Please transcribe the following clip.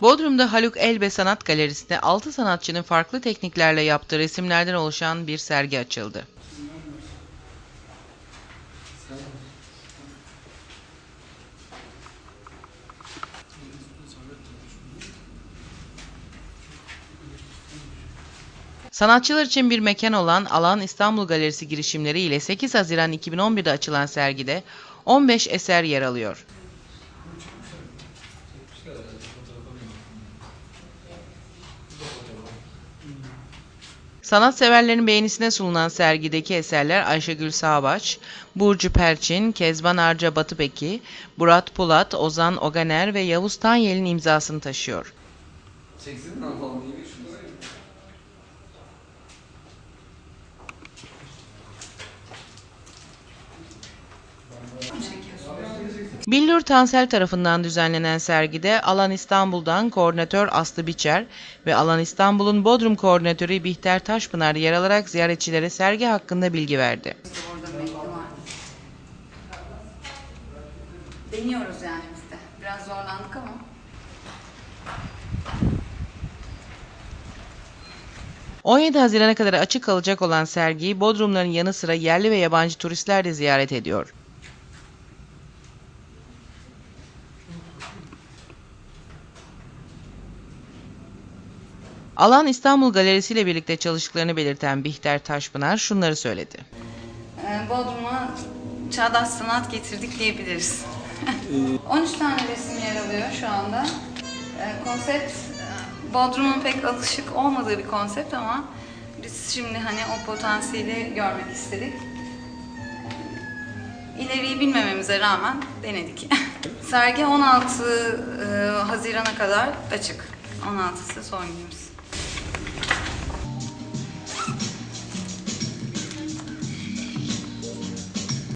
Bodrum'da Haluk Elbe Sanat Galerisi'nde 6 sanatçının farklı tekniklerle yaptığı resimlerden oluşan bir sergi açıldı. Sanatçılar için bir mekan olan Alan İstanbul Galerisi girişimleri ile 8 Haziran 2011'de açılan sergide 15 eser yer alıyor. Sanatseverlerin beğenisine sunulan sergideki eserler Ayşegül Sağbaş, Burcu Perçin, Kezban Arca Batıbeki, Murat Pulat, Ozan Oganer ve Yavuz Tanyel'in imzasını taşıyor. Çeksin Billur Tansel tarafından düzenlenen sergide Alan İstanbul'dan koordinatör Aslı Biçer ve Alan İstanbul'un Bodrum koordinatörü Bihter Taşpınar yer alarak ziyaretçilere sergi hakkında bilgi verdi. Deniyoruz yani biz de. Biraz zorlandık ama. ...17 Haziran'a kadar açık kalacak olan sergiyi Bodrumların yanı sıra yerli ve yabancı turistler de ziyaret ediyor. Alan İstanbul Galerisi ile birlikte çalıştıklarını belirten Bihter Taşpınar şunları söyledi. Ee, Bodrum'a çağdaş sanat getirdik diyebiliriz. 13 tane resim yer alıyor şu anda. Ee, konsept e, Bodrum'un pek alışık olmadığı bir konsept ama biz şimdi hani o potansiyeli görmek istedik. İleriyi bilmememize rağmen denedik. Sergi 16 e, Haziran'a kadar açık. 16'sı son günümüz.